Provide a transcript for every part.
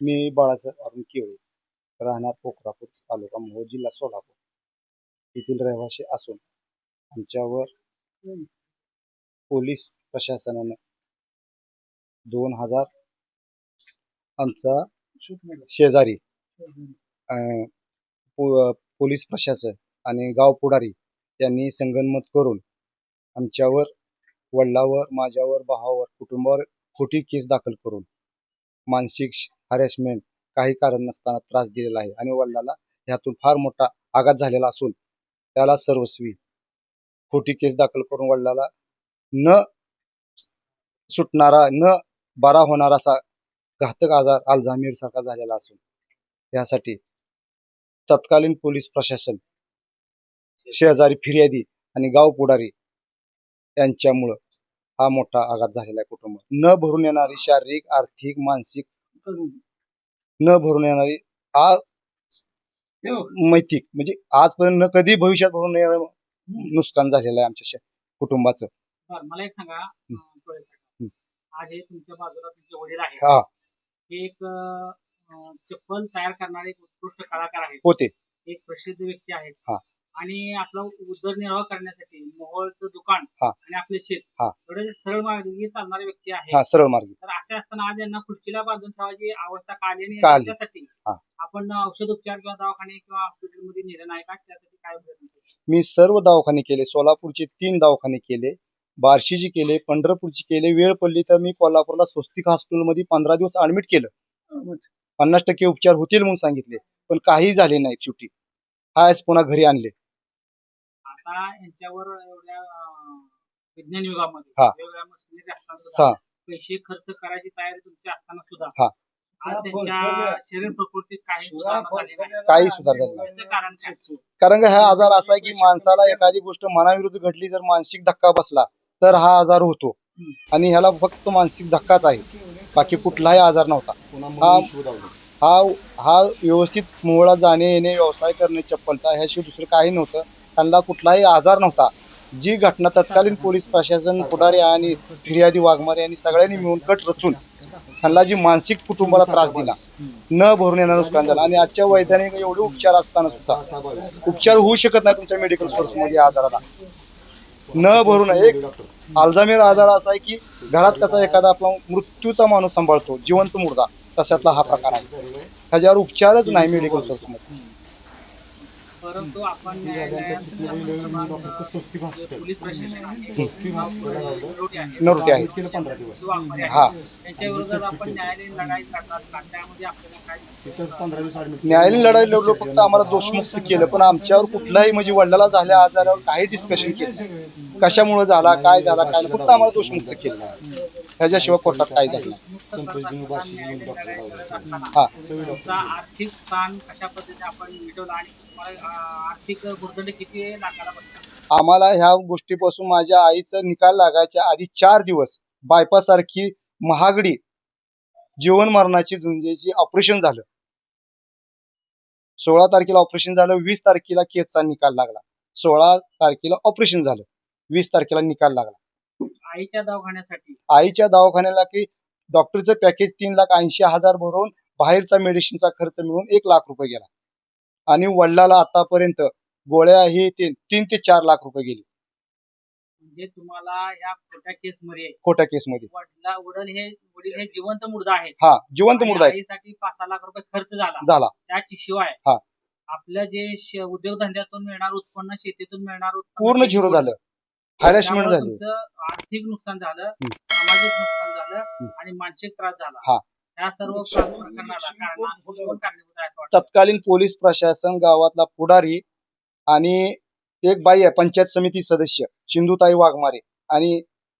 मी बाळासाहेब अरुण केळे राहणार पोखरापूर तालुका मोहोळ जिल्हा सोलापूर. येथील रहिवासी असून आमच्यावर पोलीस प्रशासनानं दोन हजार आमचा शेजारी पो- पोलीस प्रशासन आणि गाव पुढारी यांनी संगनमत करून आमच्यावर वडिलावर माझ्यावर भावावर कुटुंबावर खोटी केस दाखल करून मानसिक हॅरेसमेंट काही कारण नसताना त्रास दिलेला आहे. आणि वडिलाला ह्यातून फार मोठा आघात झालेला असून त्याला सर्वस्वी खोटी केस दाखल करून वडिलाला न सुटणारा न बरा होणारा असा घातक आजार अल्झायमर सारखा झालेला असून यासाठी तत्कालीन पोलीस प्रशासन शेजारी फिर्यादी आणि गाव पुढारी यांच्यामुळं हा मोठा आघात झालेला आहे कुटुंब न भरून येणारी शारीरिक आर्थिक मानसिक न भरून येणारी आ मैतिक म्हणजे आजपर्यंत न कधी भविष्यात भरून येणारं नुकसान झालेलं आहे आमच्या कुटुंबाचं. मला एक सांगा. आज हे तुमच्या बाजूला तुमचे वडील आहेत. हा. एक चप्पल तयार करणारे एक उत्कृष्ट कलाकार आहेत. होते. एक प्रसिद्ध व्यक्ती आहेत. हा. आणि आपला उदरनिर्वाह करण्यासाठी मोहोळचं दुकान हा. आणि आपले शेत हा. एवढे सरळ मार्गी चालणारे व्यक्ती हा आहेत सरळ मार्गी. तर असे असताना आज यांना खुर्चीला बांधून ठेवायची अवस्था का आली आणि का आली? त्यासाठी हा. आपण औषध उपचार किंवा दवाखाने किंवा हॉस्पिटलमध्ये नेलं नाही का? त्यासाठी काय प्रयत्न केले? मी सर्व दवाखाने केले. सोलापूरचे तीन दवाखाने केले. बार्शीचे केले पंढरपूरचे केले. वेळ पडली तर मी कोल्हापूरला स्वस्तिक हॉस्पिटलमध्ये पंधरा दिवस ऍडमिट केलं. पन्नास टक्के उपचार होतील म्हणून सांगितले. पण काही झाले नाही शेवटी. आज पुन्हा घरी आणले. आता यांच्यावर एवढ्या विज्ञान युगामध्ये हा. वेगवेगळ्या मशिनरी असताना सुद्धा पैसे खर्च करायची तयारी तुमची असताना सुद्धा हा. आज त्यांच्या शरीर प्रकृतीत काही सुधारणा झाली नाही. काही सुधार झाले नाही. कारण काय? कारण का हा आजार असा आहे की माणसाला एखादी गोष्ट मनाविरुद्ध घडली जर मानसिक धक्का बसला तर हा आजार होतो. आणि ह्याला फक्त मानसिक धक्काच आहे. बाकी कुठलाही आजार नव्हता. हा हा हा व्यवस्थित मोहळा जाणे येणे व्यवसाय करणे चप्पलचा ह्याशिवाय दुसरं काही नव्हतं. त्यांना कुठलाही आजार नव्हता. जी घटना तत्कालीन पोलीस प्रशासन पुढारी आणि फिर्यादी वाघमारे यांनी सगळ्यांनी मिळून कट रचून त्यांना जी मानसिक कुटुंबाला त्रास दिला. न भरून येणार नुकसान झालं. आणि आजच्या वैज्ञानिक एवढे उपचार असताना सुद्धा उपचार होऊ शकत नाही तुमच्या मेडिकल सोर्समध्ये आजाराला. न भरून एक अल्झामेर आजार असा आहे की घरात कसा एखादा आपला मृत्यूचा माणूस सांभाळतो जिवंत मुर्दा तशातला हा प्रकार आहे. ह्याच्यावर उपचारच नाही मेडिकल सोर्समध्ये. परंतु आपण आहे नरोटे हा. न्यायालयीन लढाई काय लढलो फक्त आम्हाला दोषमुक्त केलं पण आमच्यावर कुठलाही म्हणजे वडिलाला झाल्या आजारावर काही डिस्कशन केलं कशामुळे झाला काय झाला काय फक्त आम्हाला दोषमुक्त केलं ह्याच्याशिवाय कोर्टात काही झालं नाही. हा तुमचा आर्थिक स्थान कशा पद्धतीने आपण मिटवला आणि तुम्हाला अं, आर्थिक किती लाखाला बसला? आम्हाला ह्या गोष्टीपासून माझ्या आईचा निकाल लागायच्या आधी चार दिवस बायपास सारखी महागडी जीवन मरणाची झुंजेची ऑपरेशन झालं. सोळा तारखेला ऑपरेशन झालं वीस तारखेला केसचा निकाल लागला. सोळा तारखेला ऑपरेशन झालं वीस तारखेला निकाल लागला. आईच्या दवाखान्यासाठी? आईच्या दवाखान्याला की डॉक्टरचं पॅकेज तीन लाख ऐंशी हजार भरून बाहेरचा मेडिसिनचा खर्च मिळून एक लाख रुपये गेला. आणि वडिलाला आतापर्यंत गोळ्या हे तीन तीन ते चार लाख रुपये गेले. म्हणजे तुम्हाला या खोट्या केस मध्ये खोट्या वडला वडील हे वडील हे जिवंत मुर्दा आहेत. हा जिवंत मुर्दा आहे पाच सहा लाख रुपये खर्च झाला. झाला. त्याची शिवाय हा. आपलं जे उद्योगधंद्यातून मिळणार उत्पन्न शेतीतून मिळणार पूर्ण झिरो गेलं. झालं त्यामुळे तुमचं आर्थिक नुकसान झालं. सामाजिक नुकसान झालं. आणि मानसिक त्रास झाला हा. या सर्व प्रकरणाला कारणा- कोण कारणीभूत आहे असं वाटतं? तत्कालीन पोलीस प्रशासन गावातला पुढारी आणि एक बाई आहे पंचायत समिती सदस्य सिंधुताई वाघमारे आणि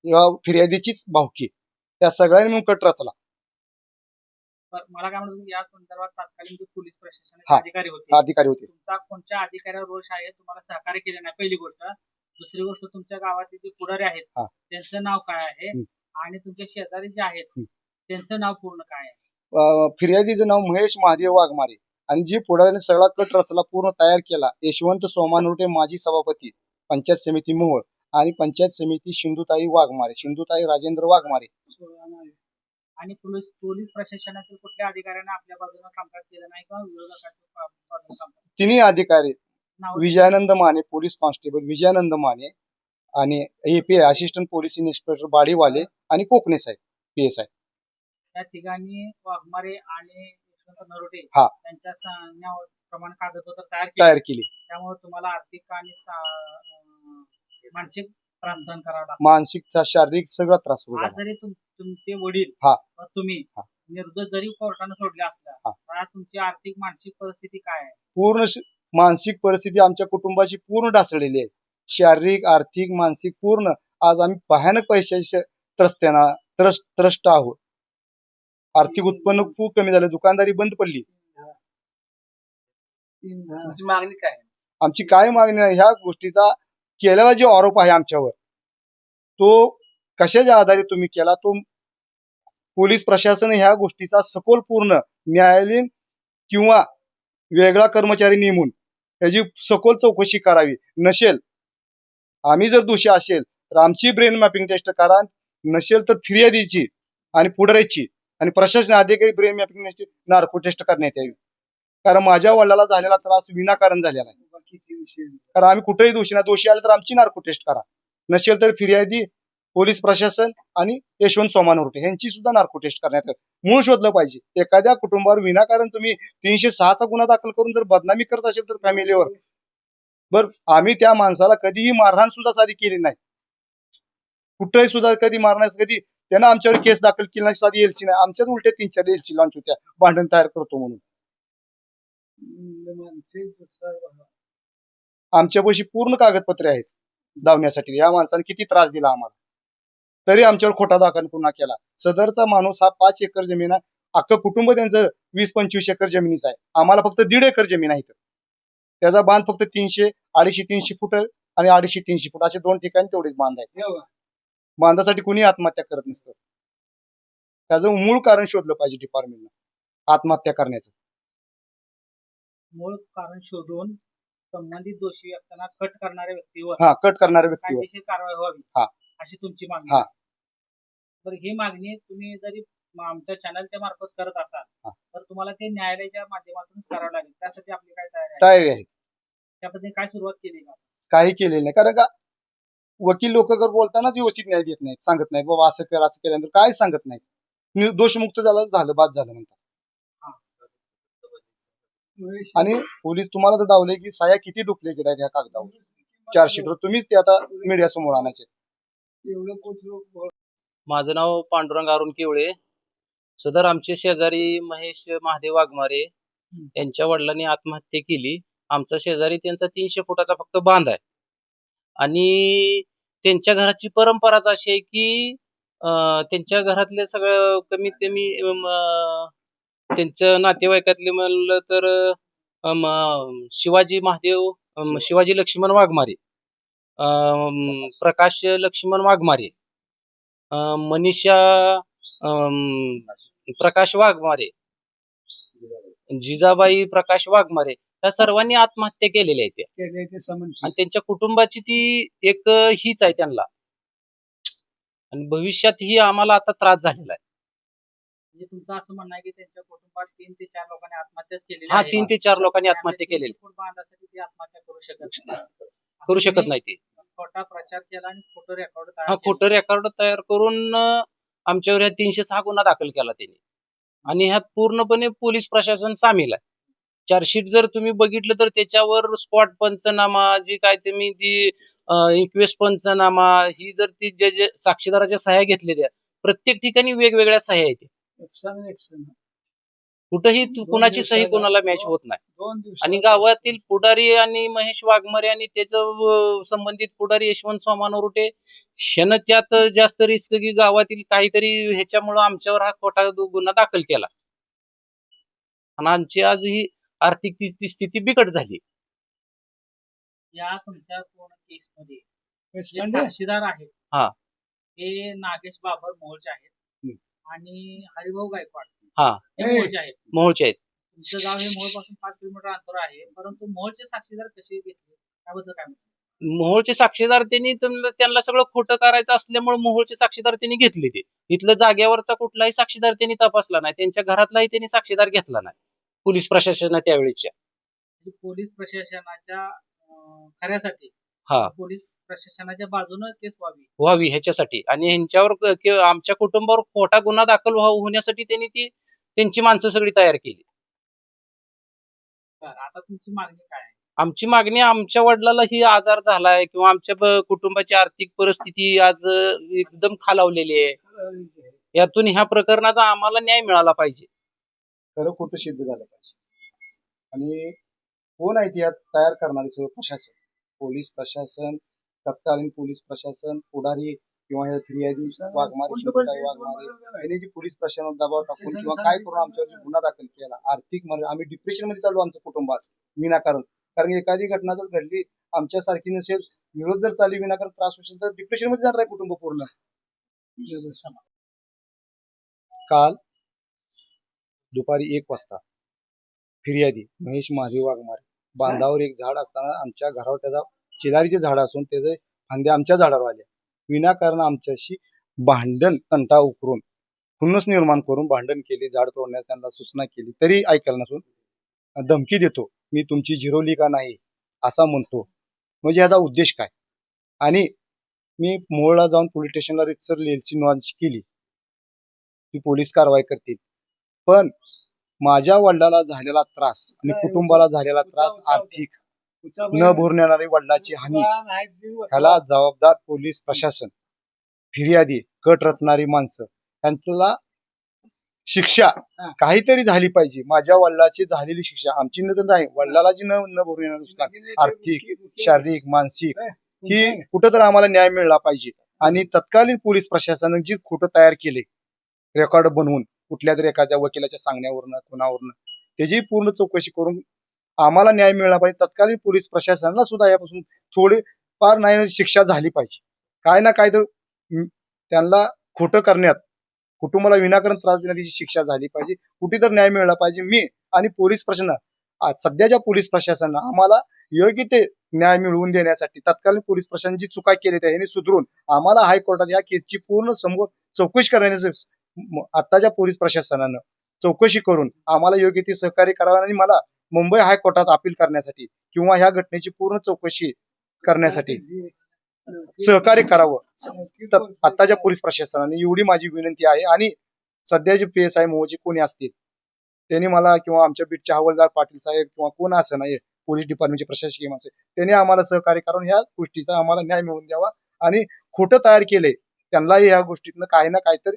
या फिर्यादीचीच भावकी त्या सगळ्यांनी मिळून कट रचला पण मला काय म्हणतो या संदर्भात तात्कालीन जे पोलीस प्रशासनाचे हा. अधिकारी होते अधिकारी होते तुमचा कोणत्या अधिकाऱ्यावर रोष आहे तुम्हाला सहकार्य केले नाही पहिली गोष्ट दुसरी गोष्ट तुमच्या गावातले जे पुढारी आहेत हा. त्यांचं नाव काय आहे. आणि तुमच्या शेजारी जे आहेत. त्यांचं नाव पूर्ण काय आहे अं, फिर्यादीचं नाव महेश महादेव वाघमारे आणि जी पुढाऱ्याने सगळा कट रचला पूर्ण तयार केला यशवंत सोमानुटे माजी सभापती पंचायत समिती मोहोळ आणि पंचायत समिती सिंधुताई वाघमारे सिंधुताई राजेंद्र वाघमारे आणि पोलीस पोलीस प्रशासनातील कुठल्या अधिकाऱ्यांना आपल्या बाजूने कामकाज केलं नाही किंवा बाजूने कामकाज तिन्ही अधिकारी विजयानंद माने पोलीस कॉन्स्टेबल विजयानंद माने आणि API assistant police inspector Badiwale आणि कोकणे साहेब पी एस आय त्या ठिकाणी वाघमारे आणि यशवंत नरोटे हा. यांच्या सांगण्याप्रमाणे कागदपत्र तयार केले तयार केली त्यामुळे तुम्हाला आर्थिक आणि सा- अं, मानसिक त्रास सहन करावा लागतो मानसिक शारीरिक सगळा त्रास होतो आज जरी तुम- तुमचे वडील हा. व तुम्ही हा. निर्दोष जरी कोर्टाने सोडले असल्या हा. तर आज तुमची आर्थिक मानसिक परिस्थिती काय आहे पूर्ण श- मानसिक परिस्थिती आमच्या कुटुंबाची पूर्ण ढासळलेली आहे. शारीरिक आर्थिक मानसिक पूर्ण आज आम्ही भयानक पैशाच्या त्रस्त्याना त्रस्त त्रस्त आहोत. आर्थिक उत्पन्न खूप कमी झालं दुकानदारी बंद पडली. मागणी काय? आमची काय मागणी आहे ह्या गोष्टीचा केलेला जो आरोप आहे आमच्यावर तो कशाच्या आधारे तुम्ही केला? तो पोलीस प्रशासन ह्या गोष्टीचा सखोल पूर्ण न्यायालयीन किंवा वेगळा कर्मचारी नेमून त्याची सखोल चौकशी करावी. नसेल आम्ही जर दोषी असेल तर आमची ब्रेन मॅपिंग टेस्ट करा. नसेल तर फिर्यादीची आणि पुढाऱ्याची आणि प्रशासन अधिकारी ब्रेन मॅपिंग नार्को टेस्ट करण्यात यावी. कारण माझ्या वडिलाला झालेला त्रास विनाकारण झालेला आहे. कारण आम्ही कुठेही दोषी नाही दोषी आले तर आमची नार्को टेस्ट करा. नसेल तर फिर्यादी पोलीस प्रशासन आणि यशवंत सोमान उर्टे. यांची सुद्धा नार्को टेस्ट करण्यात मूळ शोधलं पाहिजे. एखाद्या कुटुंबावर विनाकारण तुम्ही तीनशे सहाचा गुन्हा दाखल करून जर बदनामी करत असेल तर फॅमिलीवर. बर आम्ही त्या माणसाला कधीही मारहाण सुद्धा साधी केली नाही. कुठंही सुद्धा कधी मारण्यास कधी त्यांना आमच्यावर केस दाखल केली नाही साधी एलची नाही. आमच्याच उलट्या तीन चार एलची लॉन्च होत्या. भांडण तयार करतो म्हणून. आमच्यापाशी पूर्ण कागदपत्रे आहेत धावण्यासाठी. या माणसाने किती त्रास दिला आम्हाला. तरी आमच्यावर खोटा दाखल पुन्हा केला. सदरचा माणूस हा पाच एकर जमीन आहे. अख्खं कुटुंब त्यांचं वीस पंचवीस एकर जमिनीचं आहे. आम्हाला फक्त दीड एकर जमीन आहे. त्याचा बांध फक्त तीनशे अडीचशे तीनशे फूट आणि अडीचशे तीनशे फूट. असे दोन ठिकाणी तेवढेच बांध आहे बांधासाठी कुणी आत्महत्या करत नसतं. त्याचं मूळ कारण शोधलं पाहिजे डिपार्टमेंटनं आत्महत्या करण्याचं. मूळ कारण शोधून संबंधित दोषी व्यक्तींना कट करणाऱ्या व्यक्तीवर हा कट करणाऱ्या व्यक्तीवर. कारवाई व्हावी. हा. अशी तुमची मागणी हा. तर ही मागणी तुम्ही जरी आमच्या चॅनलच्या मार्फत करत असाल. तर तुम्हाला ते न्यायालयाच्या माध्यमातूनच करावं लागेल. त्यासाठी आपली काय तयारी आहे? त्याबद्दल काय सुरुवात केली का? काही केलेलं नाही. कारण का वकील लोक जर बोलतानाच व्यवस्थित न्याय देत नाहीत सांगत नाहीत बाबा असं कर असं केल्यानंतर काय सांगत नाहीत. नि- दोषमुक्त झालं झालं बाद झालं म्हणतात. आणि पोलीस तुम्हाला तर दावले की साया किती डुप्लिकेट आहेत ह्या कागदावर. चार्जशीटवर तुम्हीच ते आता मीडिया समोर आणायचे माझं नाव पांडुरंग अरुण केवळे सदर आमचे शेजारी महेश महादेव वाघमारे यांच्या वडिलांनी आत्महत्या केली. आमचा शेजारी त्यांचा तीनशे फुटाचा फक्त बांध आहे. आणि त्यांच्या घराची परंपराच अशी आहे की त्यांच्या घरातले सगळं कमीत कमी त्यांच्या नातेवाईकातले म्हणलं तर शिवाजी महादेव शिवाजी. लक्ष्मण वाघमारे प्रकाश लक्ष्मण वाघमारे. अं, मनीषा अं, प्रकाश वाघमारे जिजाबाई प्रकाश वाघमारे या सर्वांनी आत्महत्या केलेल्या आहेत. आणि त्यांच्या कुटुंबाची ती एक अं, हीच आहे त्यांना आणि भविष्यात ही आम्हाला आता त्रास झालेला आहे म्हणजे तुमचं असं म्हणणं आहे की त्यांच्या कुटुंबात तीन ते चार लोकांनी आत्महत्याच केलेली हा आहे. तीन ते चार लोकांनी आत्महत्या केलेली फूट बांधासाठी ते आत्महत्या करू शकत नाही. करू शकत नाही ते खोटा प्रचार केला आणि खोटं रेकॉर्ड हा खोटं रेकॉर्ड तयार करून आमच्यावर ह्या तीनशे सहा गुन्हा दाखल केला त्यांनी. आणि ह्यात पूर्णपणे पोलीस प्रशासन सामील आहे. चार्जशीट जर तुम्ही बघितलं तर त्याच्यावर स्पॉट पंचनामा जी काय तुम्ही जी इन्क्वेस्ट पंचनामा ही जर ती जे जे साक्षीदाराच्या सह्या घेतलेल्या प्रत्येक ठिकाणी वेगवेगळ्या सह्या आहेत. कुठंही तु- कुणाची सही कोणाला मॅच होत नाही. आणि गावातील पुढारी आणि महेश वाघमारे आणि त्याचं संबंधित पुढारी यशवंत सोमान उरुटे ह्यानं त्यात जास्त रिस्क की गावातील काहीतरी ह्याच्यामुळं आमच्यावर हा खोटा गुन्हा दाखल केला. आणि आमची आज ही आर्थिक स्थिती बिकट झाली. या तुमच्या पूर्ण केस मध्ये साक्षीदार आहेत. हा. ते नागेश बाबर मोहोळचे आहेत. आणि हरिभाऊ गायकवाड. हा. हे मोहोळचे आहेत. मोहोळचे आहेत. तुमचं गाव हे पाच किलोमीटर अंतर आहे परंतु मोहोळचे साक्षीदार कसे घेतले? त्याबद्दल काय म्हणता? मोहोळचे साक्षीदार त्यांनी त्यांना सगळं खोटं करायचं असल्यामुळे मोहोळचे साक्षीदार त्यांनी घेतले ते. इथलं जागेवरचा कुठलाही साक्षीदार त्यांनी तपासला नाही. त्यांच्या घरातलाही त्यांनी साक्षीदार घेतला नाही. पोलीस प्रशासन त्यावेळेच्या म्हणजे पोलीस प्रशासनाच्या अं, खऱ्यासाठी. हा. पोलीस प्रशासनाच्या बाजूने केस व्हावी. व्हावी ह्याच्यासाठी. आणि ह्यांच्यावर क- आमच्या कुटुंबावर खोटा गुन्हा दाखल व्हावा होण्यासाठी त्यांनी ती त्यांची माणसं सगळी तयार केली. आता तुमची मागणी काय आहे? आमची मागणी आमच्या वडिलाला ही आजार झालाय किंवा आमच्या ब- कुटुंबाची आर्थिक परिस्थिती आज अ, एकदम खालावलेली आहे. यातून ह्या प्रकरणाचा आम्हाला न्याय मिळाला पाहिजे. खरं खोटं सिद्ध झालं पाहिजे. आणि कोण आहे ती यात तयार करणारे सगळं प्रशासन? पोलीस प्रशासन तत्कालीन पोलीस प्रशासन पुढारी किंवा हे फिर्यादी वाघमारे शिवताई वाघमारे यांनी जी पोलीस प्रशासनावर दबाव टाकून किंवा काय करून आमच्यावर गुन्हा दाखल केला आर्थिक मर्यादा आम्ही डिप्रेशनमध्ये चालू आमचं कुटुंबात विनाकारण. कारण एखादी घटना जर घडली आमच्या सारखी नसेल विरोध जर चालली विनाकारण त्रास होईल तर डिप्रेशनमध्ये जाणार आहे कुटुंब पूर्ण. काल दुपारी एक वाजता फिर्यादी महेश महादेव वाघमारे. बांधावर एक झाड असताना आमच्या घरावर त्याचा चिलारीचे झाड असून त्याचे फांदे आमच्या झाडावर आले. विनाकारण आमच्याशी भांडण तंटा उकरून खुन्नस निर्माण करून भांडण केले झाड तोडण्यास त्यांना सूचना केली. तरी ऐकायला नसून धमकी देतो मी तुमची जिरवली का नाही? असा म्हणतो. म्हणजे याचा उद्देश काय? आणि मी मोहळला जाऊन पोलीस स्टेशनला रितसर लेलची नोंद केली. ती पोलीस कारवाई करतील. पण माझ्या वडिलाला झालेला त्रास आणि कुटुंबाला झालेला त्रास आर्थिक न भरून येणारी वडिलाची हानी. ह्याला जबाबदार पोलीस प्रशासन फिर्यादी कट रचणारी माणसं त्यांच्याला शिक्षा काहीतरी झाली पाहिजे. माझ्या वडिलाची झालेली शिक्षा आमची न तर नाही वडिलाला जी न न भरून येणार नुकसान आर्थिक शारीरिक मानसिक ही कुठं तर आम्हाला न्याय मिळाला पाहिजे. आणि तत्कालीन पोलीस प्रशासनाने जी खोटं तयार केले रेकॉर्ड बनवून कुठल्या तरी एखाद्या वकिलाच्या सांगण्यावरनं कुणावरनं त्याची पूर्ण चौकशी करून आम्हाला न्याय मिळाला पाहिजे. तत्कालीन पोलीस प्रशासनाला सुद्धा यापासून थोडी फार नाही शिक्षा झाली पाहिजे. काय ना काय तर त्यांना खोटं करण्यात कुटुंबाला विनाकारण त्रास देण्याची शिक्षा झाली पाहिजे. कुठे तर न्याय मिळाला पाहिजे. मी आणि पोलीस प्रशासन आज सध्याच्या पोलीस प्रशासनानं आम्हाला योग्य ते न्याय मिळवून देण्यासाठी तत्कालीन पोलीस प्रशासन जी चुका केली त्याने सुधरून आम्हाला हायकोर्टात या केसची पूर्ण समोर चौकशी करण्याचं आत्ताच्या पोलीस प्रशासनानं चौकशी करून आम्हाला योग्य ती सहकार्य करावं आणि मला मुंबई हायकोर्टात अपील करण्यासाठी किंवा ह्या घटनेची पूर्ण चौकशी करण्यासाठी सहकार्य करावं. आत्ताच्या पोलीस प्रशासनाने एवढी माझी विनंती आहे आणि सध्याचे पी एस आय मोजी कोणी असतील त्यांनी मला किंवा आमच्या बीटचे हवालदार पाटील साहेब किंवा कोण असं नाही पोलीस डिपार्टमेंटचे प्रशासकीय माणसं त्यांनी आम्हाला सहकार्य करून ह्या गोष्टीचा आम्हाला न्याय मिळवून द्यावा आणि खोटं तयार केले त्यांनाही या गोष्टीतनं काही ना काहीतरी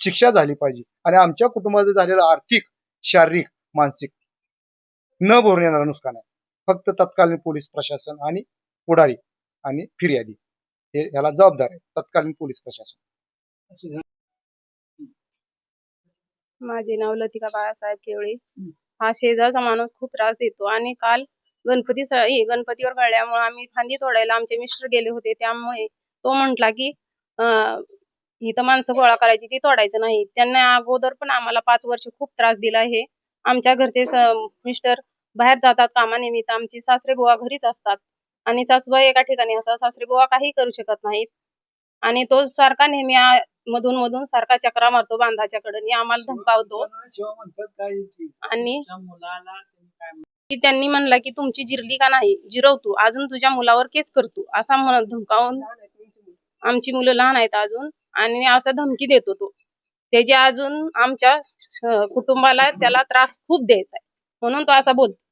शिक्षा झाली पाहिजे. आणि आमच्या कुटुंबाचं झालेलं आर्थिक शारीरिक मानसिक न भरून येणारं नुकसान आहे. फक्त तत्कालीन पोलीस प्रशासन आणि पुढारी आणि फिर्यादी. हे याला जबाबदार आहे. तत्कालीन पोलीस प्रशासन. माझे नाव लतिका बाळासाहेब केवळे. हा शेजारचा माणूस खूप त्रास देतो. आणि काल गणपती गणपतीवर कळल्यामुळे आम्ही फांदी तोडायला आमचे मिस्टर गेले होते. त्यामुळे तो म्हटला की अं, इथं माणसं गोळा करायची ती तोडायचं नाही. त्यांना अगोदर पण आम्हाला पाच वर्ष खूप त्रास दिला आहे. आमच्या घरचे मिस्टर बाहेर जातात कामानिमित्त. आमची सासरे बुवा घरीच असतात. आणि सासूबाई एका ठिकाणी असतात. सासरे बुवा काही करू शकत नाहीत. आणि तो सारखा नेहमी मधून मधून सारखा चक्रा मारतो बांधाच्या कडे आम्हाला धमकावतो आणि त्यांनी म्हणला की तुमची जिरली का नाही? जिरवतो. अजून तुझ्या मुलावर केस करतो. असा म्हणत धमकावून आमची मुलं लहान आहेत अजून. आणि असं धमकी देतो तो. त्याची अजून आमच्या अं, कुटुंबाला त्याला त्रास खूप द्यायचा आहे. म्हणून तो असा बोलतो.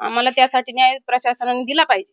आम्हाला त्यासाठी न्याय प्रशासनाने दिला पाहिजे.